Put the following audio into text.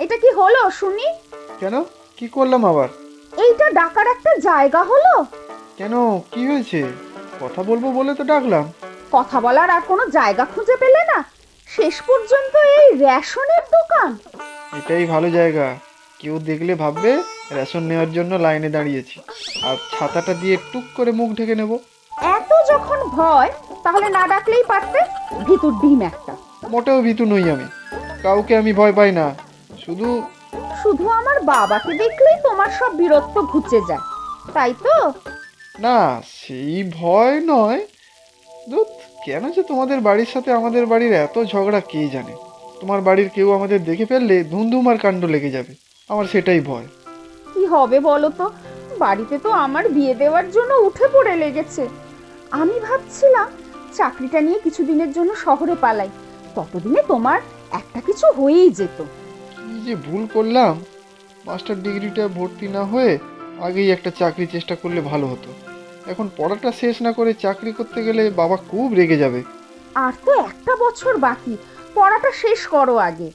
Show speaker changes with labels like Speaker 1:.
Speaker 1: হলো শুনি?
Speaker 2: কেন? কি করলাম আবার?
Speaker 1: এইটা ডাকার একটা জায়গা হলো।
Speaker 2: কেন? কি হয়েছে? কথা বলব বলে তো ডাকলাম।
Speaker 1: কথা বলার আর কোনো জায়গা খুঁজে পেলে না। শেষ পর্যন্ত এই রেশনের দোকান।
Speaker 2: এটাই ভালো জায়গা। কেউ দেখলে ভাববে রেশন নেওয়ার জন্য লাইনে দাঁড়িয়েছি। আর ছাতাটা দিয়ে টুক করে মুখ ঢেকে নেব।
Speaker 1: এত যখন ভয় তাহলে না ডাকলেই পারতে? ভিতর ডিম একটা।
Speaker 2: মোটেও ভীতু নই আমি। কাউকে আমি ভয় পাই না। শুধু
Speaker 1: শুধু আমার বাবাকে দেখলেই তোমার সব বীরত্ব ঘুচে যায় তাই তো?
Speaker 2: না সেই ভয় নয়। দুধ কেন যে তোমাদের বাড়ির সাথে আমাদের বাড়ির এত ঝগড়া কে জানে? তোমার বাড়ির কেউ আমাদের দেখে ফেললে ধুমধুমার কাণ্ড লেগে যাবে। আমার সেটাই ভয়।
Speaker 1: কি হবে বলো তো? বাড়িতে তো আমার বিয়ে দেওয়ার জন্য উঠে পড়ে লেগেছে। আমি ভাবছিলাম চাকরিটা নিয়ে কিছুদিনের জন্য শহরে পালাই। ততদিনে তোমার একটা কিছু হয়েই যেত।
Speaker 2: যে ভুল করলাম মাস্টার ডিগ্রিটা ভর্তি না হয়ে আগেই একটা চাকরি চেষ্টা করলে ভালো হতো। এখন পড়াটা শেষ না করে চাকরি করতে গেলে বাবা খুব রেগে যাবে।
Speaker 1: আর তো একটা বছর বাকি, পড়াটা শেষ করো আগে।